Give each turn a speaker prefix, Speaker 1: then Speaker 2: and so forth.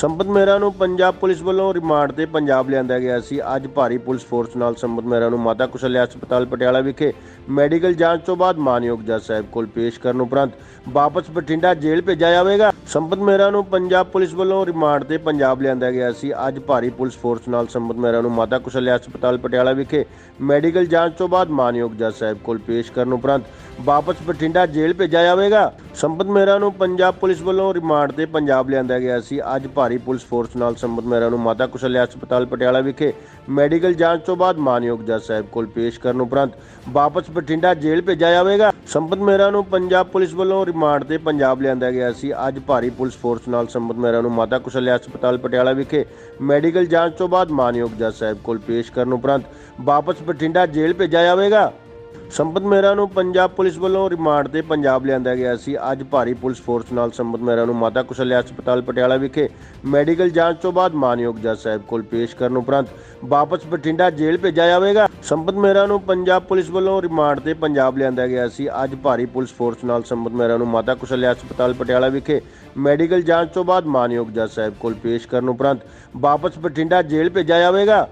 Speaker 1: ਸੰਪਤ ਮਹਿਰਾ ਨੂੰ ਪੰਜਾਬ ਪੁਲਿਸ ਵੱਲੋਂ ਰਿਮਾਂਡ ਤੇ ਪੰਜਾਬ ਲਿਆਂਦਾ ਗਿਆ ਸੀ। ਅੱਜ ਭਾਰੀ ਪੁਲਿਸ ਫੋਰਸ ਨਾਲ ਸੰਪਤ ਮਹਿਰਾ ਨੂੰ ਮਾਤਾ ਕੁਸ਼ਲਿਆ ਹਸਪਤਾਲ ਪਟਿਆਲਾ ਵਿਖੇ ਮੈਡੀਕਲ ਜਾਂਚ ਤੋਂ ਬਾਅਦ ਮਾਨਯੋਗ ਜੱਜ ਸਾਹਿਬ ਕੋਲ ਪੇਸ਼ ਕਰਨ ਉਪਰੰਤ ਵਾਪਸ ਬਠਿੰਡਾ ਜੇਲ੍ਹ ਭੇਜਿਆ ਜਾਵੇਗਾ। ਸੰਪਤ ਮਹਿਰਾ ਨੂੰ ਪੰਜਾਬ ਪੁਲਿਸ ਵੱਲੋਂ ਰਿਮਾਂਡ ਤੇ ਪੰਜਾਬ ਲਿਆਂਦਾ ਗਿਆ ਸੀ। ਅੱਜ ਭਾਰੀ ਪੁਲਿਸ ਫੋਰਸ ਨਾਲ ਸੰਪਤ ਮਹਿਰਾ ਨੂੰ ਮਾਤਾ ਕੁਸ਼ਲਿਆ ਹਸਪਤਾਲ ਪਟਿਆਲਾ ਵਿਖੇ ਮੈਡੀਕਲ ਜਾਂਚ ਤੋਂ ਬਾਅਦ ਮਾਨਯੋਗ ਜੱਜ ਸਾਹਿਬ ਕੋਲ ਪੇਸ਼ ਕਰਨ ਉਪਰੰਤ ਵਾਪਸ ਬਠਿੰਡਾ ਜੇਲ੍ਹ ਭੇਜਿਆ ਜਾਵੇਗਾ। ਸੰਪਤ ਮਹਿਰਾ ਨੂੰ ਪੰਜਾਬ ਪੁਲਿਸ ਵੱਲੋਂ ਰਿਮਾਂਡ ਤੇ ਪੰਜਾਬ ਲਿਆਂਦਾ ਗਿਆ ਸੀ। ਅੱਜ ਭਾਰੀ ਪੁਲਿਸ ਫੋਰਸ ਨਾਲ ਸੰਪਤ ਮਹਿਰਾ ਨੂੰ ਮਾਤਾ ਕੁਸ਼ਲਿਆ ਹਸਪਤਾਲ ਪਟਿਆਲਾ ਵਿਖੇ ਮੈਡੀਕਲ ਜਾਂਚ ਤੋਂ ਬਾਅਦ ਮਾਨਯੋਗ ਜੱਜ ਸਾਹਿਬ ਕੋਲ ਪੇਸ਼ ਕਰਨ ਉਪਰੰਤ ਵਾਪਸ ਬਠਿੰਡਾ ਜੇਲ੍ਹ ਭੇਜਿਆ ਜਾਵੇਗਾ। ਸੰਪਤ ਮਹਿਰਾ ਨੂੰ ਪੰਜਾਬ ਪੁਲਿਸ ਵੱਲੋਂ ਰਿਮਾਂਡ ਤੇ ਪੰਜਾਬ ਲਿਆਂਦਾ ਗਿਆ ਸੀ। ਅੱਜ ਭਾਰੀ ਪੁਲਿਸ ਫੋਰਸ ਨਾਲ ਸੰਪਤ ਮਹਿਰਾ ਨੂੰ ਮਾਤਾ ਕੁਸ਼ਲਿਆ ਹਸਪਤਾਲ ਪਟਿਆਲਾ ਵਿਖੇ ਮੈਡੀਕਲ ਜਾਂਚ ਤੋਂ ਬਾਅਦ ਮਾਨਯੋਗ ਜੱਜ ਸਾਹਿਬ ਕੋਲ ਪੇਸ਼ ਕਰਨ ਉਪਰੰਤ ਵਾਪਸ ਬਠਿੰਡਾ ਜੇਲ੍ਹ ਭੇਜਿਆ ਜਾਵੇਗਾ। ਸੰਪਤ ਮਹਿਰਾ ਨੂੰ ਪੰਜਾਬ ਪੁਲਿਸ ਵੱਲੋਂ ਰਿਮਾਂਡ ਤੇ ਪੰਜਾਬ ਲਿਆਂਦਾ ਗਿਆ ਸੀ। ਅੱਜ ਭਾਰੀ ਪੁਲਿਸ ਫੋਰਸ ਨਾਲ ਸੰਪਤ ਮਹਿਰਾ ਨੂੰ ਮਾਤਾ ਕੁਸ਼ਲਿਆ ਹਸਪਤਾਲ ਪਟਿਆਲਾ ਵਿਖੇ ਮੈਡੀਕਲ ਜਾਂਚ ਤੋਂ ਬਾਅਦ ਮਾਨਯੋਗ ਜੱਜ ਸਾਹਿਬ ਕੋਲ ਪੇਸ਼ ਕਰਨ ਉਪਰੰਤ ਵਾਪਸ ਬਠਿੰਡਾ ਜੇਲ੍ਹ ਭੇਜਿਆ ਜਾਵੇਗਾ। ਸੰਪਤ ਮਹਿਰਾ ਨੂੰ ਪੰਜਾਬ ਪੁਲਿਸ ਵੱਲੋਂ ਰਿਮਾਂਡ ਤੇ ਪੰਜਾਬ ਲਿਆਂਦਾ ਗਿਆ ਸੀ। ਅੱਜ ਭਾਰੀ ਪੁਲਿਸ ਫੋਰਸ ਨਾਲ ਸੰਪਤ ਮਹਿਰਾ ਨੂੰ ਮਾਤਾ ਕੁਸ਼ਲਿਆ ਹਸਪਤਾਲ ਪਟਿਆਲਾ ਵਿਖੇ ਮੈਡੀਕਲ ਜਾਂਚ ਤੋਂ ਬਾਅਦ ਮਾਨਯੋਗ ਜੱਜ ਸਾਹਿਬ ਕੋਲ ਪੇਸ਼ ਕਰਨ ਉਪਰੰਤ ਵਾਪਸ ਬਠਿੰਡਾ ਜੇਲ੍ਹ ਭੇਜਿਆ ਜਾਵੇਗਾ।